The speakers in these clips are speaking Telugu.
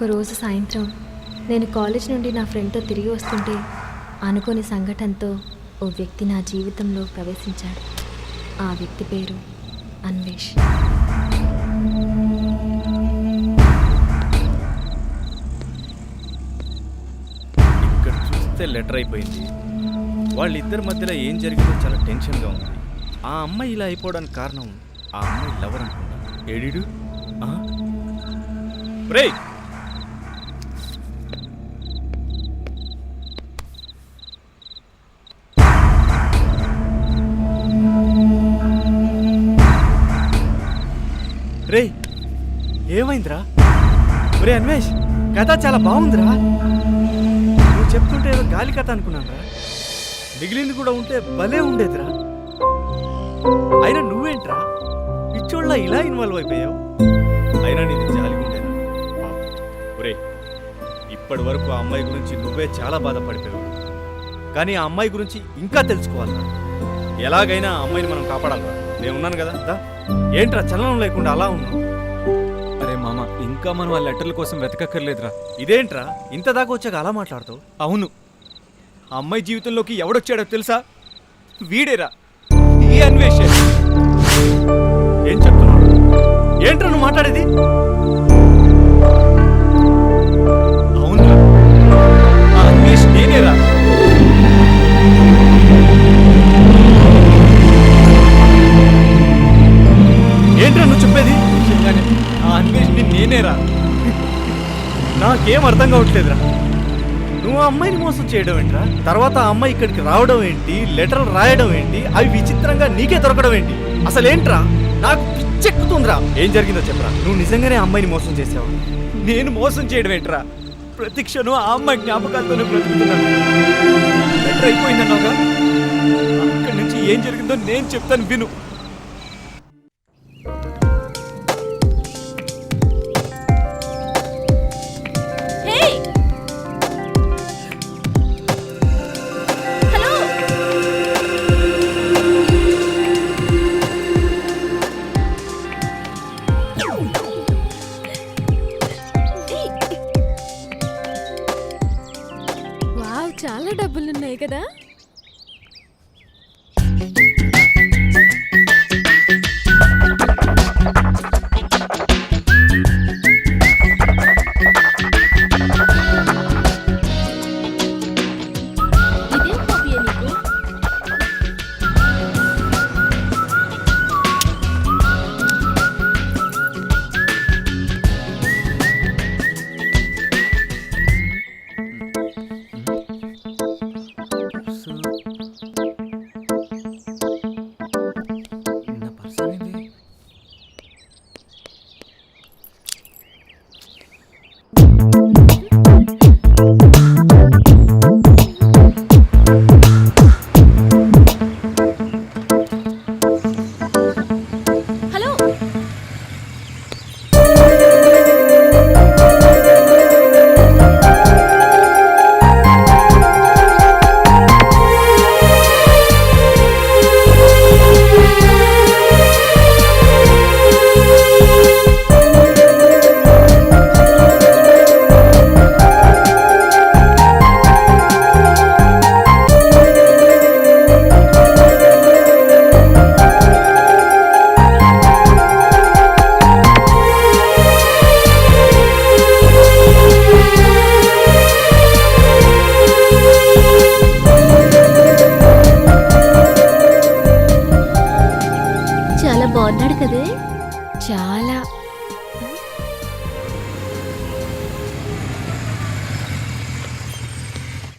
ఒకరోజు సాయంత్రం నేను కాలేజ్ నుండి నా ఫ్రెండ్తో తిరిగి వస్తుంటే అనుకోని సంఘటనతో ఓ వ్యక్తి నా జీవితంలో ప్రవేశించాడు. ఆ వ్యక్తి పేరు అన్వేష్. ఇక్కడ చూస్తే లెటర్ అయిపోయింది. వాళ్ళిద్దరి మధ్యలో ఏం జరిగిందో చాలా టెన్షన్గా ఉంది. ఆ అమ్మాయి ఇలా అయిపోవడానికి కారణం ఆ అమ్మాయి లవర్ అనుకుంటా. ఏడిడు? రే ఏమైందిరా? ఒరే అన్వేష్ కథ చాలా బాగుందిరా. నువ్వు చెప్తుంటే ఏదో గాలి కథ అనుకున్నానురా. మిగిలింది కూడా ఉంటే భలే ఉండేదిరా. అయినా నువ్వేంట్రా? పిచ్చోళ్ళ ఇలా ఇన్వాల్వ్ అయిపోయావు. అయినా నీది జాలి ఉండేరా ఒరే ఇప్పటి వరకు ఆ అమ్మాయి గురించి నువ్వే చాలా బాధపడిపోయావు. కానీ ఆ అమ్మాయి గురించి ఇంకా తెలుసుకోవాలరా. ఎలాగైనా ఆ అమ్మాయిని మనం కాపాడాలరా. నేను ఉన్నాను కదా ఏంట్రా చలనం లేకుండా అలా ఉన్నావు? మామ ఇంకా మనం ఆ లెటర్ల కోసం వెతకక్కర్లేదురా. ఇదేంట్రా? ఇంత దాకా వచ్చాక అలా మాట్లాడతావు? అవును. ఆ అమ్మాయి జీవితంలోకి ఎవడొచ్చాడో తెలుసా? వీడేరా. ఈ అన్వేష్. ఏం చెప్తున్నావు? ఏంట్రా నువ్వు మాట్లాడేది? అవునురా. ఆ అన్వేష్ నేనేరా. అర్థం కావట్లేదురా. నువ్వు అమ్మాయిని మోసం చేయడం ఏంట్రా? తర్వాత ఆ అమ్మాయి ఇక్కడికి రావడం ఏంటి? లెటర్లు రాయడం ఏంటి? అవి విచిత్రంగా నీకే దొరకడం ఏంటి? అసలు ఏంట్రా నాకు పిచ్చెక్కుతుందిరా. ఏం జరిగిందో చెప్పరా? నువ్వు నిజంగానే ఆ అమ్మాయిని మోసం చేసావు? నేను మోసం చేయడం ఏంట్రా? ప్రతిక్షను ఆ అమ్మాయి జ్ఞాపకాలతోనే బ్రతుకుతున్నాను లెటర్ అయిపోయిందన్నావుగా? అక్కడి నుంచి ఏం జరిగిందో నేను చెప్తాను విను.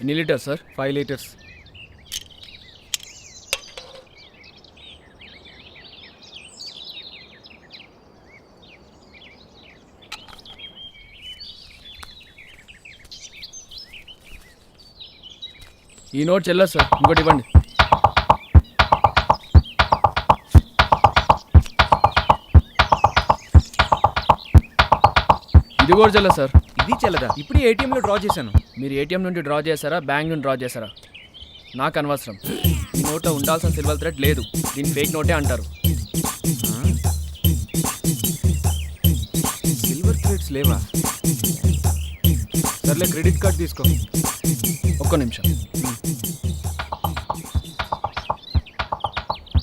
ఎన్ని లీటర్స్ సార్? Five litres. ఈ నోట్ చెల్లదు సార్ ఇంకోటి ఇవ్వండి. ఇది కూడా చెల్లదు సార్. ఇది చెల్లదా? ఇప్పుడు ఏటీఎంలో డ్రా చేశాను. మీరు ఏటీఎం నుండి డ్రా చేశారా? బ్యాంక్ నుండి డ్రా చేశారా? నాకు అనవసరం. ఈ నోట్లో ఉండాల్సిన సిల్వర్ థ్రెడ్ లేదు. దీన్ని ఫేక్ నోటే అంటారు. సిల్వర్ థ్రెడ్స్ లేవా? సర్లే క్రెడిట్ కార్డ్ తీసుకో. ఒక్క నిమిషం.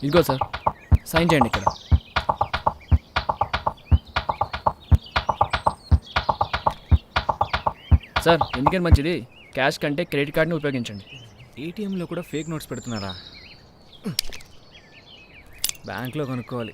ఇదిగో సార్ సైన్ చేయండి ఇక్కడ. సార్ ఎందుకని మంచిది? క్యాష్ కంటే క్రెడిట్ కార్డ్ని ఉపయోగించండి. ఏటీఎంలో కూడా ఫేక్ నోట్స్ పెడుతున్నారా? బ్యాంక్లో కొనుక్కోవాలి.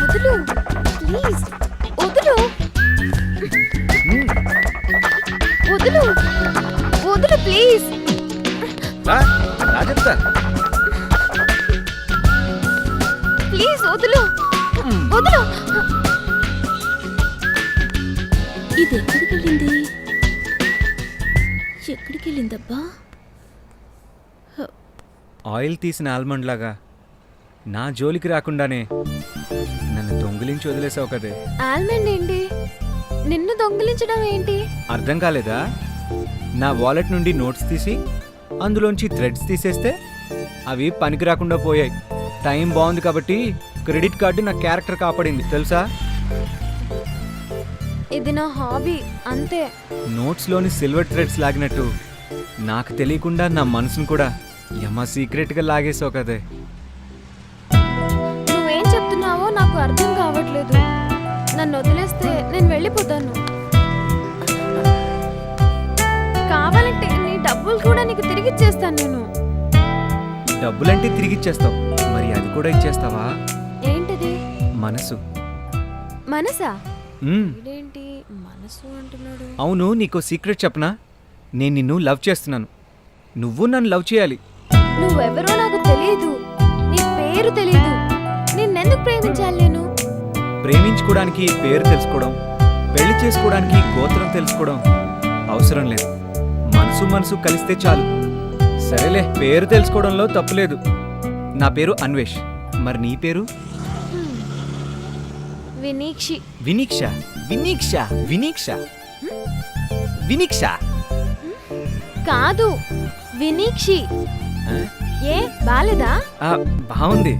వదులు ప్లీజ్ వదులు. వదులు. వదులు ప్లీజ్ రా, రా చెప్తా. ప్లీజ్ వదులు. వదులు. ఇది ఎక్కడికి వెళ్ళింది ఎక్కడికి వెళ్ళిందబ్బా ఆయిల్ తీసిన ఆల్మండ్ లాగా. నా జోలికి రాకుండానే నన్ను దొంగిలించి వదిలేసావు కదే. ఆల్మండ్ ఏంటి? నిన్ను దొంగిలించడం ఏంటి? అర్థం కాలేదా? నా వాలెట్ నుండి నోట్స్ తీసి అందులోంచి థ్రెడ్స్ తీసేస్తే అవి పనికి రాకుండా పోయాయి. టైం బాగుంది కాబట్టి క్రెడిట్ కార్డు నా క్యారెక్టర్ కాపాడింది తెలుసా? ఇది నా హాబీ అంతే. నోట్స్లోని సిల్వర్ థ్రెడ్స్ లాగినట్టు నాకు తెలియకుండా నా మనసును కూడా యమ సీక్రెట్గా లాగేసావు కదే. నువ్వేం చెప్తున్నావో నాకు అర్థం కావట్లేదు. నన్ను వదిలేస్తే నేను వెళ్ళిపోతాను. కావాలంటే నీ డబ్బులు కూడా నీకు తిరిగి ఇచ్చేస్తాను నేను. డబ్బులంటే తిరిగి ఇచ్చేస్తావు మరి అది కూడా ఇచ్చేస్తావా? ఏంటిది? మనసు. మనసా? మ్మ్. మనసు అంటున్నాడు. అవును నీకో సీక్రెట్ చెప్పనా? నేను నిన్ను లవ్ చేస్తున్నాను. నువ్వు నన్ను లవ్ చేయాలి. నువ్వెవరో నాకు తెలియదు. నీ పేరు తెలియదు నిన్నెందుకు ప్రేమించాలి నేను? ప్రేమించుకోవడానికి పేరు తెలుసుకోవడం పెళ్ళి చేసుకోవడానికి గోత్రం తెలుసుకోవడం అవసరం లేదు. మనసు మనసు కలిస్తే చాలు. సరేలే పేరు తెలుసుకోవడంలో తప్పులేదు నా పేరు అన్వేష్. మరి నీ పేరు. వినీక్షి. వినీక్ష. వినీక్ష. వినీక్ష. వినీక్ష. కాదు. వినీక్షి? ఏ బాలేదా? ఆ, బాగుంది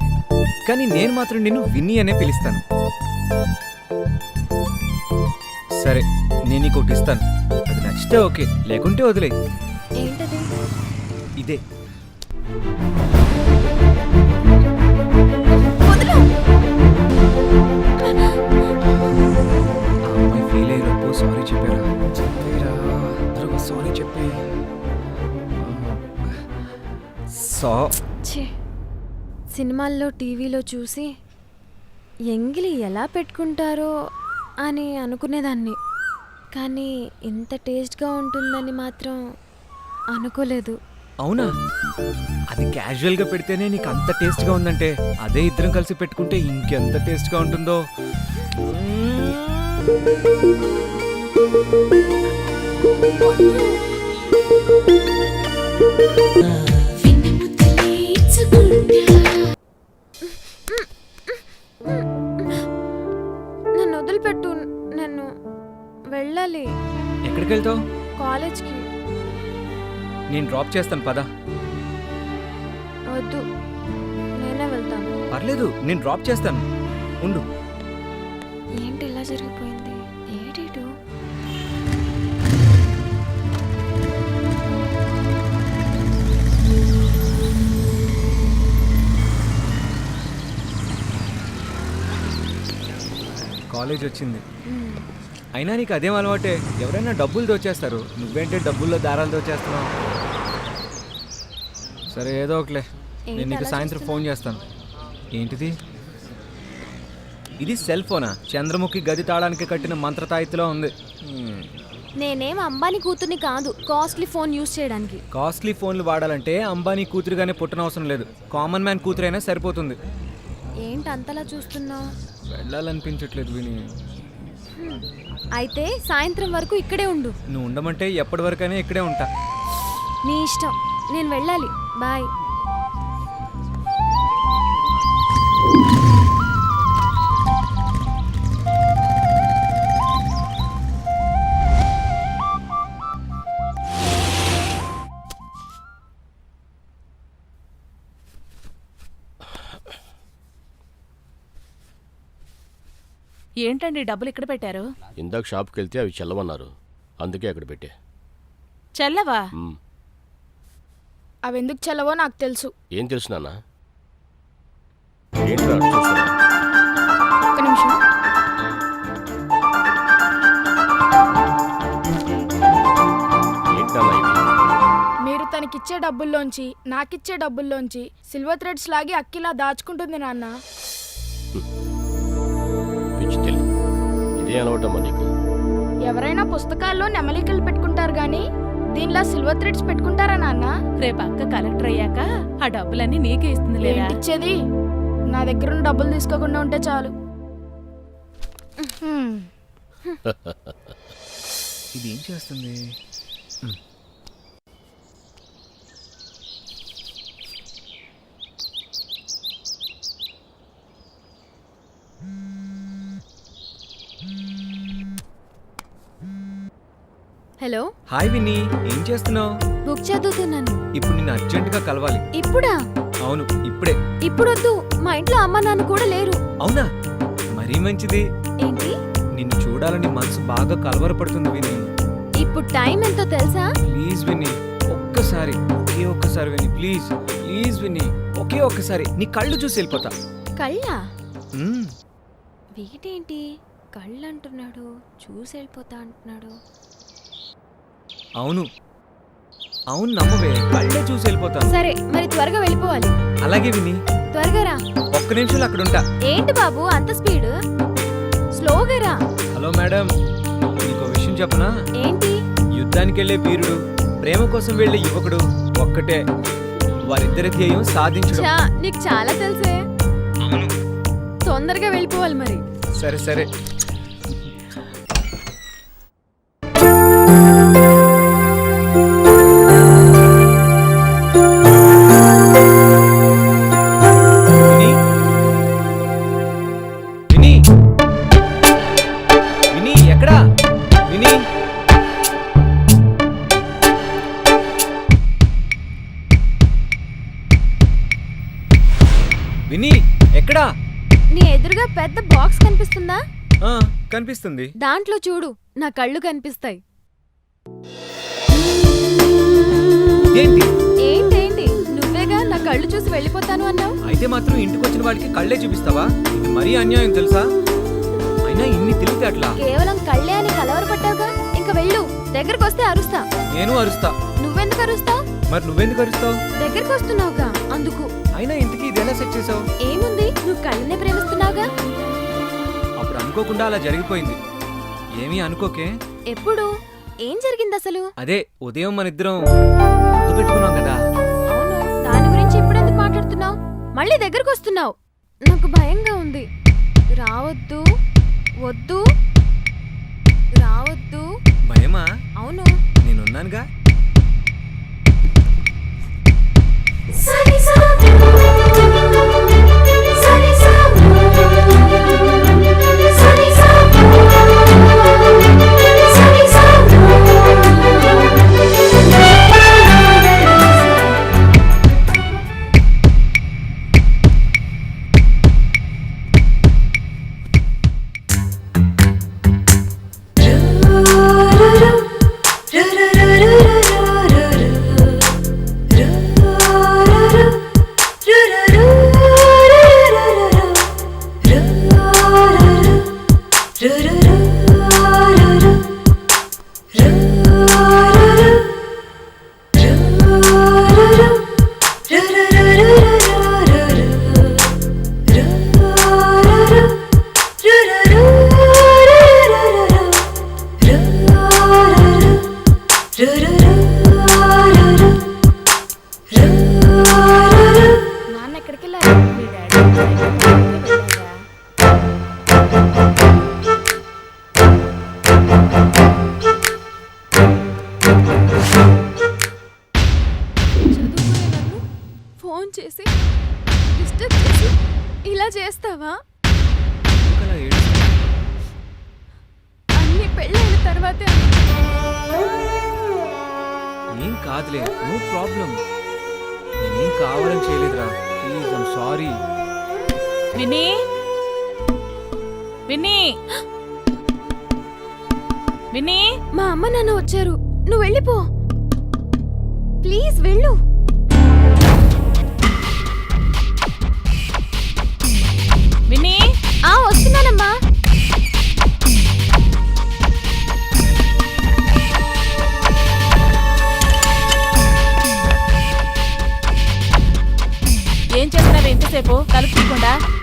కానీ నేను మాత్రం నిన్ను విన్నీ అనే పిలుస్తాను. సరే నేను నీకు ఒకటి ఇస్తాను. అది నచ్చితే ఓకే లేకుంటే వదిలే ఏంటది? ఇదే. వదులు! ఆ అమ్మాయి ఫీల్ అయ్యేలోపు సారీ చెప్పారా? చెప్పారా? సారీ చెప్పే. సో? ఛే. సినిమాల్లో టీవీలో చూసి ఎంగిలి ఎలా పెట్టుకుంటారో అని అనుకునేదాన్ని. కానీ ఇంత టేస్ట్గా ఉంటుందని మాత్రం అనుకోలేదు. అవునా? అది క్యాజువల్గా పెడితేనే నీకు అంత టేస్ట్గా ఉందంటే అదే ఇద్దరం కలిసి పెట్టుకుంటే ఇంకెంత టేస్ట్గా ఉంటుందో? నన్ను వదిలిపెట్టు నన్ను వెళ్ళాలి. ఎక్కడికి వెళ్తావు కాలేజ్కి. నేను డ్రాప్ చేస్తాను పదా. వద్దు నేనే వెళ్తాను. పర్లేదు నేను డ్రాప్ చేస్తాను. ఉండు. ఏంటి ఇలా జరిగిపోయింది? నాలెడ్జ్ వచ్చింది. అయినా నీకు అదేం అలవాటే? ఎవరైనా డబ్బులు దోచేస్తారు. నువ్వేంటే డబ్బుల్లో దారాలు దోచేస్తున్నావు? సరే ఏదో ఒకలే. నేను నీకు సాయంత్రం ఫోన్ చేస్తాను. ఏంటిది? ఇది సెల్ ఫోనా? చంద్రముఖి గది తాళానికి కట్టిన మంత్రతాయితిలో ఉంది. నేనేం అంబానీ కూతుర్ని కాదు కాస్ట్లీ ఫోన్ యూజ్ చేయడానికి. కాస్ట్లీ ఫోన్లు వాడాలంటే అంబానీ కూతురుగానే పుట్టనవసరం లేదు. కామన్ మ్యాన్ కూతురైనా సరిపోతుంది. ఏంటి అంతలా చూస్తున్నావు? వెళ్ళాలనిపించట్లేదు విని. అయితే సాయంత్రం వరకు ఇక్కడే ఉండు. నువ్వు ఉండమంటే ఎప్పటి వరకైనా ఇక్కడే ఉంటా. నీ ఇష్టం. నేను వెళ్ళాలి. బాయ్. ఏంటండి డబ్బులు ఇక్కడ పెట్టారు? ఇందాక షాప్కి వెళ్తే అవి చెల్లవన్నారు. అందుకే అక్కడ పెట్టే. చెల్లవా. అవి ఎందుకు చెల్లవో నాకు తెలుసు. ఏం తెలుసు నాన్న? ఒక్క నిమిషం. మీరు తనకిచ్చే డబ్బుల్లోంచి నాకిచ్చే డబ్బుల్లోంచి సిల్వర్ థ్రెడ్స్ లాగి అక్కిలా దాచుకుంటుంది నాన్న. అలవాటమ్మా నీకు ఎవరైనా పుస్తకాల్లో నెమలికలు పెట్టుకుంటారు గాని దీనిలా సిల్వర్ థ్రెడ్స్ పెట్టుకుంటారా నాన్న? రేపు అక్క కలెక్టర్ అయ్యాక ఆ డబ్బులన్నీ నీకే ఇస్తుంది లేదా? ఏంటిచ్చేది? నా దగ్గర ఉన్న డబ్బులు తీసుకోకుండా ఉంటే చాలు. ఇది ఏం చేస్తుంది హలో. హాయ్ విన్నీ ఏం చేస్తున్నావు? బుక్ చదువుతున్నాను. ఇప్పుడు నిన్ను అర్జెంటుగా కలవాలి. ఇప్పుడా? అవును ఇప్పుడే. ఇప్పుడొద్దు మా ఇంట్లో అమ్మ నాన్న కూడా లేరు. అవునా? మరీ మంచిది. ఏంటి? నిన్ను చూడాలని మనసు బాగా కలవరపడుతుంది విని ఇప్పుడు టైం ఎంతో తెలుసా? ప్లీజ్ విని ఒక్కసారి ఒకే ఒక్కసారి విని ప్లీజ్ ప్లీజ్ విని ఒకే ఒక్కసారి నీ కళ్ళు చూసి వెళ్ళిపోతా. కళ్ళా. వీటేంటి? కళ్ళు అంటున్నాడు చూసి వెళ్ళిపోతా అంటున్నాడు. అవును. అవును నమ్మవే కళ్ళే చూసి వెళ్ళిపోతాను సరే మరి త్వరగా వెళ్ళిపోవాలి. అలాగే విని. త్వరగా రా. ఒక్క నిమిషంలో అక్కడ ఉంటా ఏంటి బాబు అంత స్పీడ్? స్లోగా రా. హలో మేడం నీకు విషయం చెప్పనా? ఏంటి? యుద్ధానికి వెళ్ళే వీరుడు ప్రేమ కోసం వెళ్ళే యువకుడు ఒక్కటే. వారిద్దరి ధ్యేయం సాధించడం. చా నీకు చాలా తెలుసే. తొందరగా వెళ్ళిపోవాలి మరి. సరే సరే. ఎక్కడా విని. విని. ఎక్కడా? నీ ఎదురుగా పెద్ద బాక్స్ కనిపిస్తుందా? ఆ, కనిపిస్తుంది. దాంట్లో చూడు నా కళ్ళు కనిపిస్తాయి. ఏంటి? ఏంటేంటి? నువ్వేగా నా కళ్ళు చూసి వెళ్ళిపోతాను అన్నావు? అయితే మాత్రం ఇంటికి వచ్చిన వాడికి కళ్ళే చూపిస్తావా? ఇది మరీ అన్యాయం తెలుసా? అయినా ఇన్ని తెలివితే అట్లా కేవలం కళ్ళే అని కలవరపడ్డావుగా? ఇంక వెళ్ళు దగ్గరకు వస్తే అరుస్తా. నేను అరుస్తా. నువ్వెందుకు అరుస్తావు? మరి నువ్వెందుకు అరుస్తావు? దగ్గరకు వస్తున్నావుగా అందుకు. అయినా ఇంటికి ఇది ఎలా సెట్ చేసావు ఏముంది? నువ్వు కళ్ళనే ప్రేమిస్తున్నావుగా? అప్పుడు అనుకోకుండా అలా జరిగిపోయింది. ఏమీ అనుకోకే? ఎప్పుడు? ఏం జరిగింది అసలు అదే ఉదయం మన ఇద్దరం పెట్టుకున్నాం కదా. అవును దాని గురించి ఇప్పుడు ఎందుకు మాట్లాడుతున్నావు? మళ్ళీ దగ్గరకు వస్తున్నావు నాకు భయంగా ఉంది. రావద్దు. వద్దు. రావద్దు. భయమా? అవును. నేనున్నానుగా? ఫోన్ చేసి ఇలా చేస్తావా? అన్ని పెళ్ళైన తర్వాతే ఏం కాదులే నో ప్రాబ్లం. నేనేం కావాలని చేయలేదురా. Please I'm sorry Vinni. Vinni Vinni మా అమ్మ నాన్న వచ్చారు. నువ్వు వెళ్ళిపో. ప్లీజ్ వెళ్ళు. విన్నీ ఆ వస్తున్నానమ్మా. ఏం చేస్తున్నావు ఎంతసేపు తలుపు